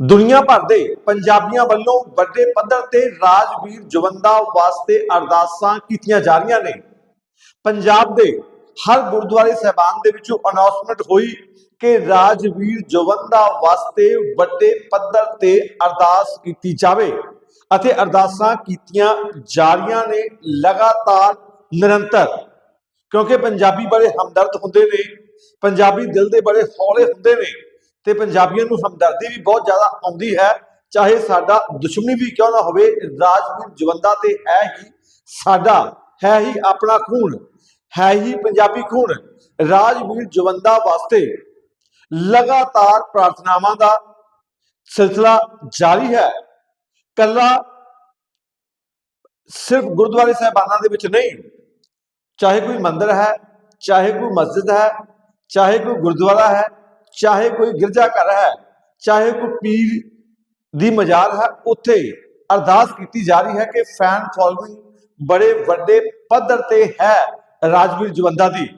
ਦੁਨੀਆ ਭਰ ਦੇ ਪੰਜਾਬੀਆਂ ਵੱਲੋਂ ਵੱਡੇ ਪੱਧਰ ਤੇ ਰਾਜਵੀਰ ਜਵੰਦਾ ਵਾਸਤੇ ਅਰਦਾਸਾਂ ਕੀਤੀਆਂ ਜਾ ਰਹੀਆਂ ਨੇ। ਪੰਜਾਬ ਦੇ ਹਰ ਗੁਰਦੁਆਰੇ ਸਹਿਬਾਨ ਦੇ ਵਿੱਚੋਂ ਅਨਾਉਂਸਮੈਂਟ ਹੋਈ ਕਿ ਰਾਜਵੀਰ ਜਵੰਦਾ ਵਾਸਤੇ ਵੱਡੇ ਪੱਧਰ ਤੇ ਅਰਦਾਸ ਕੀਤੀ ਜਾਵੇ ਅਤੇ ਅਰਦਾਸਾਂ ਕੀਤੀਆਂ ਜਾ ਰਹੀਆਂ ਨੇ ਲਗਾਤਾਰ ਨਿਰੰਤਰ। ਕਿਉਂਕਿ ਪੰਜਾਬੀ ਬੜੇ ਹਮਦਰਦ ਹੁੰਦੇ ਨੇ, ਪੰਜਾਬੀ ਦਿਲ ਦੇ ਬੜੇ ਹੌਲੇ ਹੁੰਦੇ ਨੇ। ਤੇ ਪੰਜਾਬੀਆਂ ਨੂੰ ਹਮਦਰਦੀ ਵੀ ਬਹੁਤ ਜ਼ਿਆਦਾ ਆਉਂਦੀ ਹੈ, ਚਾਹੇ ਸਾਡਾ ਦੁਸ਼ਮਣੀ ਵੀ ਕਿਉਂ ਨਾ ਹੋਵੇ ਰਾਜਵੀਰ ਜਵੰਦਾ ਤੇ ਹੈ ਹੀ ਸਾਡਾ, ਹੈ ਹੀ ਆਪਣਾ ਖੂਨ, ਹੈ ਹੀ ਪੰਜਾਬੀ ਖੂਨ। ਰਾਜਵੀਰ ਜਵੰਦਾ ਵਾਸਤੇ ਲਗਾਤਾਰ ਪ੍ਰਾਰਥਨਾਵਾਂ ਦਾ ਸਿਲਸਿਲਾ ਜਾਰੀ ਹੈ। ਕੱਲਾ ਸਿਰਫ ਗੁਰਦੁਆਰੇ ਸਾਹਿਬਾਨਾਂ ਦੇ ਵਿੱਚ ਨਹੀਂ, ਚਾਹੇ ਕੋਈ ਮੰਦਿਰ ਹੈ, ਚਾਹੇ ਕੋਈ ਮਸਜਿਦ ਹੈ, ਚਾਹੇ ਕੋਈ ਗੁਰਦੁਆਰਾ ਹੈ ਚਾਹੇ ਕੋਈ ਗਿਰਜਾ ਘਰ ਹੈ, ਚਾਹੇ ਕੋਈ ਪੀਰ ਦੀ ਮਜ਼ਾਰ ਹੈ, ਉੱਥੇ ਅਰਦਾਸ ਕੀਤੀ ਜਾ ਰਹੀ ਹੈ ਕਿ ਫੈਨ ਫੋਲੋਇੰਗ ਬੜੇ ਵੱਡੇ ਪੱਧਰ ਤੇ ਹੈ ਰਾਜਵੀਰ ਜਵੰਦਾ ਦੀ।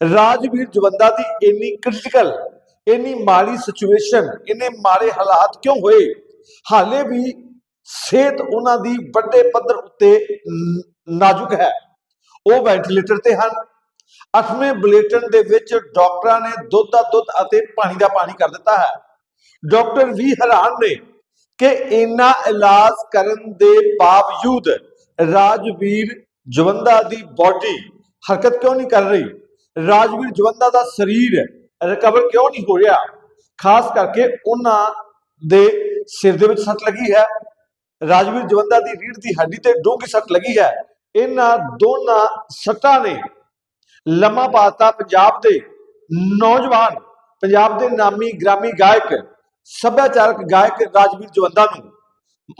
ਰਾਜਵੀਰ ਜਵੰਦਾ ਦੀ ਇੰਨੀ ਕ੍ਰਿਟੀਕਲ ਇੰਨੀ ਮਾੜੀ ਸਿਚੁਏਸ਼ਨ ਇੰਨੇ ਮਾੜੇ ਹਾਲਾਤ ਕਿਉਂ ਹੋਏ? ਹਾਲੇ ਵੀ ਸਿਹਤ ਉਹਨਾਂ ਦੀ ਵੱਡੇ ਪੱਧਰ ਉੱਤੇ ਨਾਜ਼ੁਕ ਹੈ। ਉਹ ਵੈਂਟੀਲੇਟਰ ਤੇ ਹਨ ਅੱਠਵੇਂ ਬੁਲੇਟਿਨ ਦੇ ਵਿੱਚ ਡਾਕਟਰਾਂ ਨੇ ਦੁੱਧ ਦਾ ਦੁੱਧ ਅਤੇ ਪਾਣੀ ਦਾ ਪਾਣੀ ਕਰ ਦਿੱਤਾ ਹੈ। ਡਾਕਟਰ ਵੀ ਹੈਰਾਨ ਨੇ ਕਿ ਇੰਨਾ ਇਲਾਜ ਕਰਨ ਦੇ ਬਾਵਜੂਦ ਰਾਜਵੀਰ ਜਵੰਦਾ ਦੀ ਬਾਡੀ ਹਰਕਤ ਕਿਉਂ ਨਹੀਂ ਕਰ ਰਹੀ? ਰਾਜਵੀਰ ਜਵੰਦਾ ਦਾ ਸਰੀਰ ਰਿਕਵਰ ਕਿਉਂ ਨਹੀਂ ਹੋ ਰਿਹਾ? ਖਾਸ ਕਰਕੇ ਉਹਨਾਂ ਦੇ ਸਿਰ ਦੇ ਵਿੱਚ ਸੱਟ ਲੱਗੀ ਹੈ। ਰਾਜਵੀਰ ਜਵੰਦਾ ਦੀ ਰੀੜ ਦੀ ਹੱਡੀ ਤੇ ਡੂੰਘੀ ਸੱਟ ਲੱਗੀ ਹੈ। ਇਹਨਾਂ ਦੋਨਾਂ ਸੱਟਾਂ ਨੇ ਲੰਮਾ ਪਾਤਾ ਪੰਜਾਬ ਦੇ ਨੌਜਵਾਨ, ਪੰਜਾਬ ਦੇ ਨਾਮੀ ਗ੍ਰਾਮੀ ਗਾਇਕ, ਸੱਭਿਆਚਾਰਕ ਗਾਇਕ ਰਾਜਵੀਰ ਜਵੰਦਾ ਨੂੰ,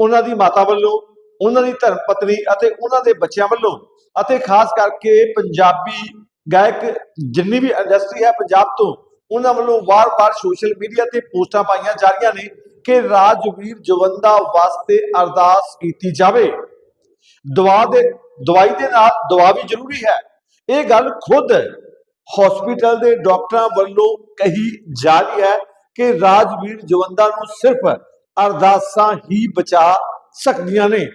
ਉਹਨਾਂ ਦੀ ਮਾਤਾ ਵੱਲੋਂ, ਉਹਨਾਂ ਦੀ ਧਰਮ ਪਤਨੀ ਅਤੇ ਉਹਨਾਂ ਦੇ ਬੱਚਿਆਂ ਵੱਲੋਂ ਅਤੇ ਖਾਸ ਕਰਕੇ ਪੰਜਾਬੀ ਗਾਇਕ ਜਿੰਨੀ ਵੀ ਇੰਡਸਟਰੀ ਹੈ ਪੰਜਾਬ ਤੋਂ, ਉਹਨਾਂ ਵੱਲੋਂ ਵਾਰ-ਵਾਰ ਸੋਸ਼ਲ ਮੀਡੀਆ ਤੇ ਪੋਸਟਾਂ ਪਾਈਆਂ ਜਾ ਰਹੀਆਂ ਨੇ ਕਿ ਰਾਜਵੀਰ ਜਵੰਦਾ ਵਾਸਤੇ ਅਰਦਾਸ ਕੀਤੀ ਜਾਵੇ। ਦਵਾ ਦੇ, ਦਵਾਈ ਦੇ ਨਾਲ ਦਵਾ ਵੀ ਜ਼ਰੂਰੀ ਹੈ। ਇਹ ਗੱਲ ਖੁਦ ਹਸਪੀਟਲ ਦੇ ਡਾਕਟਰਾਂ ਵੱਲੋਂ ਕਹੀ ਜਾ ਰਹੀ ਹੈ ਕਿ ਰਾਜਵੀਰ ਜਵੰਦਾ ਨੂੰ ਸਿਰਫ ਅਰਦਾਸਾਂ ਹੀ ਬਚਾ ਸਕਦੀਆਂ ਨੇ।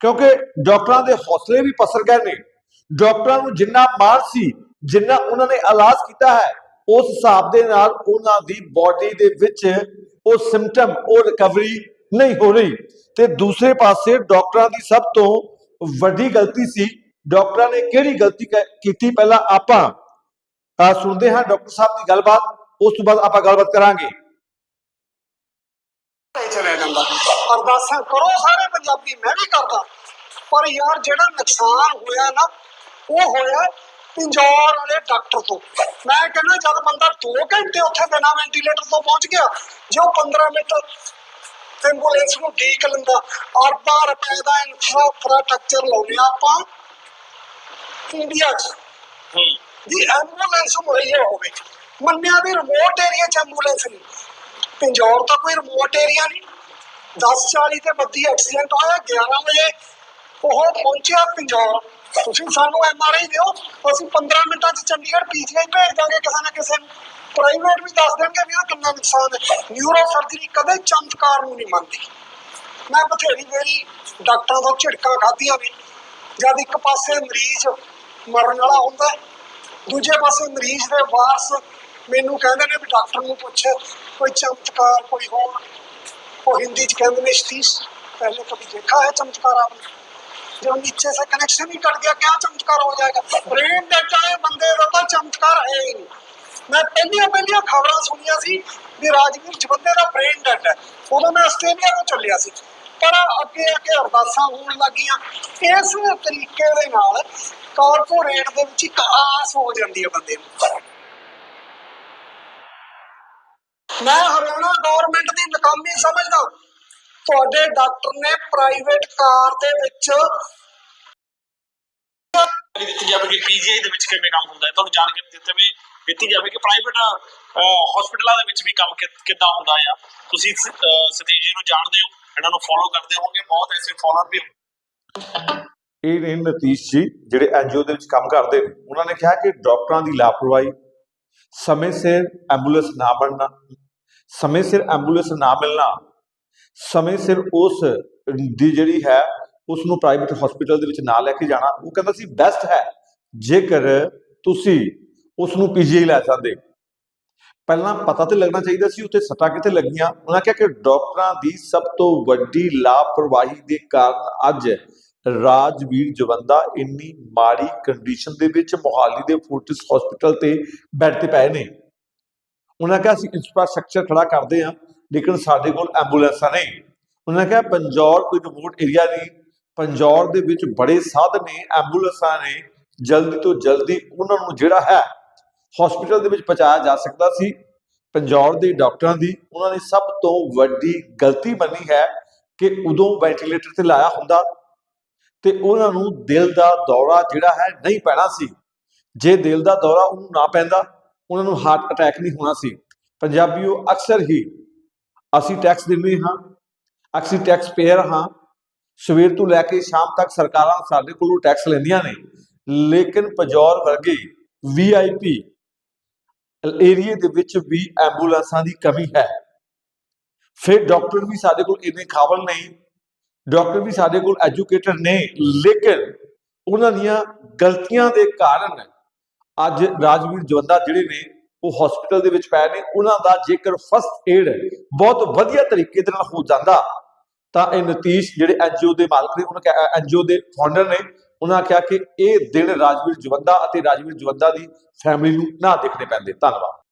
ਕਿਉਂਕਿ ਡਾਕਟਰਾਂ ਦੇ ਹੌਸਲੇ ਵੀ ਪਸਰ ਗਏ ਨੇ। ਡਾਕਟਰਾਂ ਨੂੰ ਜਿੰਨਾ ਮਾਣ ਸੀ, ਜਿੰਨਾ ਉਹਨਾਂ ਨੇ ਇਲਾਜ ਕੀਤਾ ਹੈ, ਉਸ ਹਿਸਾਬ ਦੇ ਨਾਲ ਉਹਨਾਂ ਦੀ ਬਾਡੀ ਦੇ ਵਿੱਚ ਉਹ ਸਿੰਪਟਮ ਉਹ ਰਿਕਵਰੀ ਨਹੀਂ ਹੋ ਰਹੀ। ਤੇ ਦੂਸਰੇ ਪਾਸੇ ਡਾਕਟਰਾਂ ਦੀ ਸਭ ਤੋਂ ਵੱਡੀ ਗਲਤੀ ਸੀ ਡਾਕਟਰਾਂ ਨੇ ਕਿਹੜੀ ਗਲਤੀ ਕੀਤੀ? ਪਹਿਲਾਂ ਆਪਾਂ ਸੁਣਦੇ ਹਾਂ ਡਾਕਟਰ ਸਾਹਿਬ ਦੀ ਗੱਲਬਾਤ, ਉਸ ਤੋਂ ਬਾਅਦ ਆਪਾਂ ਗੱਲਬਾਤ ਕਰਾਂਗੇ। ਨਹੀਂ ਜਾਂਦਾ। ਅਰਦਾਸਾਂ ਕਰੋ ਸਾਰੇ ਪੰਜਾਬੀ, ਮੈਂ ਵੀ ਕਰਦਾ। ਪਰ ਯਾਰ, ਜਿਹੜਾ ਨੁਕਸਾਨ ਹੋਇਆ ਨਾ, ਉਹ ਹੋਇਆ ਪਿੰਜੌਰ ਵਾਲੇ ਡਾਕਟਰ ਤੋਂ। ਮੈਂ ਕਹਿੰਦਾ, ਜਦ ਬੰਦਾ 2 ਘੰਟੇ ਉੱਥੇ ਬਿਨਾਂ ਵੈਂਟੀਲੇਟਰ ਤੋਂ ਪਹੁੰਚ ਗਿਆ, ਜੇ ਉਹ 15 ਮਿੰਟ ਐਂਬੂਲੈਂਸ ਨੂੰ ਡੀਕ ਲੈਂਦਾ, ਅਰਬਾਂ ਰੁਪਏ ਦਾ ਇਨਫਰਾਸਟ੍ਰਕਚਰ ਲਾਉਂਦੇ ਆ ਆਪਾਂ ਇੰਡੀਆ 'ਚ ਦੀ ਐਂਬੂਲੈਂਸ ਮੁਹੱਈਆ ਹੋਵੇ। ਮੰਨਿਆ ਵੀ ਰਿਮੋਟ ਏਰੀਆ 'ਚ ਐਂਬੂਲੈਂਸ ਨਹੀਂ। ਪਿੰਜੌਰ ਤਾਂ ਕੋਈ ਰਿਮੋਟ ਏਰੀਆ ਨਹੀਂ। 10:40 ਤੇ ਬੱਤੀ ਐਕਸੀਡੈਂਟ ਹੋਇਆ 11 ਵਜੇ ਉਹ ਪਹੁੰਚਿਆ ਪਿੰਜੌਰ। ਤੁਸੀਂ ਸਾਨੂੰ ਐਮਆਰਆਈ ਦਿਓ। ਅਸੀਂ 15 ਮਿੰਟਾਂ 'ਚ ਚੰਡੀਗੜ੍ਹ ਪੀਜੀਆਈ ਭੇਜ ਦਾਂਗੇ ਕਿਸੇ ਨਾ ਕਿਸੇ ਨੂੰ। ਪ੍ਰਾਈਵੇਟ ਵੀ ਦੱਸ ਦੇਣਗੇ ਵੀ ਇਹਦਾ ਕਿੰਨਾ ਨੁਕਸਾਨ ਹੈ। ਨਿਊਰੋ ਸਰਜਰੀ ਕਦੇ ਚਮਤਕਾਰ ਨੂੰ ਨਹੀਂ ਮੰਨਦੀ। ਮੈਂ ਬਥੇਰੀ ਵਾਰੀ ਡਾਕਟਰਾਂ ਤੋਂ ਝਿੜਕਾਂ ਖਾਧੀਆਂ ਵੀ। ਜਦ ਇੱਕ ਪਾਸੇ ਮਰੀਜ਼ ਮਰਨ ਵਾਲਾ ਹੁੰਦਾ ਹੈ, ਦੂਜੇ ਪਾਸੇ ਮਰੀਜ਼ ਦੇ ਵਾਰਸ ਮੈਨੂੰ ਕਹਿੰਦੇ ਨੇ ਵੀ ਡਾਕਟਰ ਨੂੰ ਪੁੱਛ ਕੋਈ ਚਮਤਕਾਰ ਕੋਈ ਹੋਰ ਉਹ ਹਿੰਦੀ ਚ ਕਹਿੰਦੇ ਨੇ ਸਤੀਸ਼ पहले कभी देखा है चमत्कार आपने जब नीचे से कनेक्शन ही कट गया क्या चमत्कार हो जाएगा ब्रेन डेटा है बंदे का तो चमत्कार है ही नहीं मैं पहलिया पहलिया खबरां ਸੁਣੀਆਂ ਸੀ ਵੀ ਰਾਜਵੀਰ ਜਵੰਦੇ ਦਾ ਬ੍ਰੇਨ ਡੈਡ ਹੈ ਉਦੋਂ ਮੈਂ ਆਸਟ੍ਰੇਲੀਆ ਤੋਂ ਚੱਲਿਆ ਸੀ ਪਰ ਅੱਗੇ ਅੱਗੇ ਅਰਦਾਸਾਂ ਹੋਣ ਲੱਗੀਆਂ। ਇਸ ਤਰੀਕੇ ਦੇ ਨਾਲ ਕਾਰਪੋਰੇਟ ਦੇ ਵਿੱਚ ਇੱਕ ਆਸ ਹੋ ਜਾਂਦੀ ਹੈ ਬੰਦੇ ਨੂੰ। ਮੈਂ ਹਰਿਆਣਾ ਗਵਰਨਮੈਂਟ ਦੀ ਨਾਕਾਮੀ ਸਮਝਦਾ ਤੁਹਾਡੇ ਡਾਕਟਰ ਨੇ ਪ੍ਰਾਈਵੇਟ ਕਾਰ ਦੇ ਵਿੱਚ ਦਿੱਤੀ ਜਾਵੇ ਕਿ ਪੀਜੀਆਈ ਦੇ ਵਿੱਚ ਕਿਵੇਂ ਕੰਮ ਹੁੰਦਾ ਹੈ? ਤੁਹਾਨੂੰ ਜਾਣਕਾਰੀ ਦਿੱਤੀ ਵੀ ਦਿੱਤੀ ਜਾਵੇ ਕਿ ਪ੍ਰਾਈਵੇਟ ਹਸਪੀਟਲਾਂ ਦੇ ਵਿੱਚ ਵੀ ਕੰਮ ਕਿੱਦਾਂ ਹੁੰਦਾ ਆ? ਤੁਸੀਂ ਸ- ਸਤੀਸ਼ ਜੀ ਨੂੰ ਜਾਣਦੇ ਹੋ? ਇਹਨਾਂ ਨੂੰ ਫੋਲੋ ਕਰਦੇ ਹੋਵੋਗੇ ਬਹੁਤ ਐਸੇ ਫੋਲੋਅਰ ਵੀ ਇਹ ਨੇ ਨਤੀਸ਼ ਜੀ ਜਿਹੜੇ ਐਨਜੀਓ ਦੇ ਵਿੱਚ ਕੰਮ ਕਰਦੇ ਨੇ, ਉਹਨਾਂ ਨੇ ਕਿਹਾ ਕਿ ਡਾਕਟਰਾਂ ਦੀ ਲਾਪਰਵਾਹੀ, ਸਮੇਂ ਸਿਰ ਐਂਬੂਲੈਂਸ ਨਾ ਬਣਨਾ, ਸਮੇਂ ਸਿਰ ਐਂਬੂਲੈਂਸ ਨਾ ਮਿਲਣਾ, ਸਮੇਂ ਸਿਰ ਉਸ ਦੀ ਜਿਹੜੀ ਹੈ ਉਸ ਨੂੰ ਪ੍ਰਾਈਵੇਟ ਹਸਪੀਟਲ ਦੇ ਵਿੱਚ ਨਾ ਲੈ ਕੇ ਜਾਣਾ, ਉਹ ਕਹਿੰਦਾ ਸੀ ਬੈਸਟ ਹੈ, ਜੇਕਰ ਤੁਸੀਂ ਉਸ ਨੂੰ ਪੀਜੀਆਈ ਲੈ ਜਾਂਦੇ। ਪਹਿਲਾਂ ਪਤਾ ਤੇ ਲੱਗਣਾ ਚਾਹੀਦਾ ਸੀ ਉੱਥੇ ਸੱਟਾਂ ਕਿੱਥੇ ਲੱਗੀਆਂ। ਉਹਨਾਂ ਕਿਹਾ ਕਿ ਡਾਕਟਰਾਂ ਦੀ ਸਭ ਤੋਂ ਵੱਡੀ ਲਾਪਰਵਾਹੀ ਦੇ ਕਾਰਨ ਅੱਜ ਰਾਜਵੀਰ ਜਵੰਦਾ ਇੰਨੀ ਮਾੜੀ ਕੰਡੀਸ਼ਨ ਦੇ ਵਿੱਚ ਮੋਹਾਲੀ ਦੇ ਫੋਰਟਿਸ ਹਸਪੀਟਲ ਤੇ ਬੈੱਡ ਤੇ ਪਏ ਨੇ। ਉਹਨਾਂ ਕਿਹਾ, ਅਸੀਂ ਇਨਫਰਾਸਟ੍ਰਕਚਰ ਖੜਾ ਕਰਦੇ ਹਾਂ, ਲੇਕਿਨ ਸਾਡੇ ਕੋਲ ਐਂਬੂਲੈਂਸਾਂ ਨਹੀਂ। ਉਹਨਾਂ ਕਿਹਾ, ਪੰਜੌਰ ਕੋਈ ਰਿਮੋਟ ਏਰੀਆ ਨਹੀਂ। ਪੰਜੌਰ ਦੇ ਵਿੱਚ ਬੜੇ ਸਾਧਨ ਨੇ ਐਂਬੂਲੈਂਸਾਂ ਨੇ। ਜਲਦੀ ਤੋਂ ਜਲਦੀ ਉਹਨਾਂ ਨੂੰ ਜਿਹੜਾ ਹੈ ਹਸਪੀਟਲ ਦੇ ਵਿੱਚ ਪਹੁੰਚਾਇਆ ਜਾ ਸਕਦਾ ਸੀ। ਪੰਜੌਰ ਦੇ ਡਾਕਟਰਾਂ ਦੀ ਉਹਨਾਂ ਨੇ ਸਭ ਤੋਂ ਵੱਡੀ ਗਲਤੀ ਮੰਨੀ ਹੈ ਕਿ ਉਦੋਂ ਵੈਂਟੀਲੇਟਰ ਤੇ ਲਾਇਆ ਹੁੰਦਾ ਤੇ ਉਹਨਾਂ ਨੂੰ ਦਿਲ ਦਾ ਦੌਰਾ ਜਿਹੜਾ ਹੈ ਨਹੀਂ ਪੈਣਾ ਸੀ। ਜੇ ਦਿਲ ਦਾ ਦੌਰਾ ਉਹਨੂੰ ਨਾ ਪੈਂਦਾ, ਉਹਨਾਂ ਨੂੰ ਹਾਰਟ ਅਟੈਕ ਨਹੀਂ ਹੋਣਾ ਸੀ। ਪੰਜਾਬੀਓ, ਅਕਸਰ ਹੀ ਅਸੀਂ ਟੈਕਸ ਦਿੰਦੇ ਹਾਂ, ਅਸੀਂ ਟੈਕਸ ਪੇਅਰ ਹਾਂ। ਸਵੇਰ ਤੋਂ ਲੈ ਕੇ ਸ਼ਾਮ ਤੱਕ ਸਰਕਾਰਾਂ ਸਾਡੇ ਕੋਲੋਂ ਟੈਕਸ ਲੈਂਦੀਆਂ ਨੇ। ਲੇਕਿਨ ਪਜੌਰ ਵਰਗੇ ਵੀਆਈਪੀ ਏਰੀਏ ਦੇ ਵਿੱਚ ਵੀ ਐਂਬੂਲੈਂਸਾਂ ਦੀ ਕਮੀ ਹੈ। ਫਿਰ ਡਾਕਟਰ ਵੀ ਸਾਡੇ ਕੋਲ ਇੰਨੇ ਕਾਬਲ ਨਹੀਂ ਡਾਕਟਰ ਵੀ ਸਾਡੇ ਕੋਲ ਐਜੂਕੇਟਡ ਨੇ, ਲੇਕਿਨ ਉਹਨਾਂ ਦੀਆਂ ਗਲਤੀਆਂ ਦੇ ਕਾਰਨ ਅੱਜ ਰਾਜਵੀਰ ਜਵੰਦਾ ਜਿਹੜੇ ਨੇ, ਉਹ ਹਸਪੀਟਲ ਦੇ ਵਿੱਚ ਪਏ ਨੇ। ਉਹਨਾਂ ਦਾ ਜੇਕਰ ਫਸਟ ਏਡ ਬਹੁਤ ਵਧੀਆ ਤਰੀਕੇ ਦੇ ਨਾਲ ਹੋ ਜਾਂਦਾ, ਤਾਂ ਇਹ ਨਤੀਸ਼ ਜਿਹੜੇ ਐਨਜੀਓ ਦੇ ਮਾਲਕ ਨੇ, ਉਹਨਾਂ ਐਨਜੀਓ ਦੇ ਫਾਊਂਡਰ ਨੇ ਉਹਨਾਂ ਕਿਹਾ ਕਿ ਇਹ ਦਿਨ ਰਾਜਵੀਰ ਜਵੰਦਾ ਅਤੇ ਰਾਜਵੀਰ ਜਵੰਦਾ ਦੀ ਫੈਮਿਲੀ ਨੂੰ ਨਾ ਦੇਖਣੇ ਪੈਂਦੇ। ਧੰਨਵਾਦ।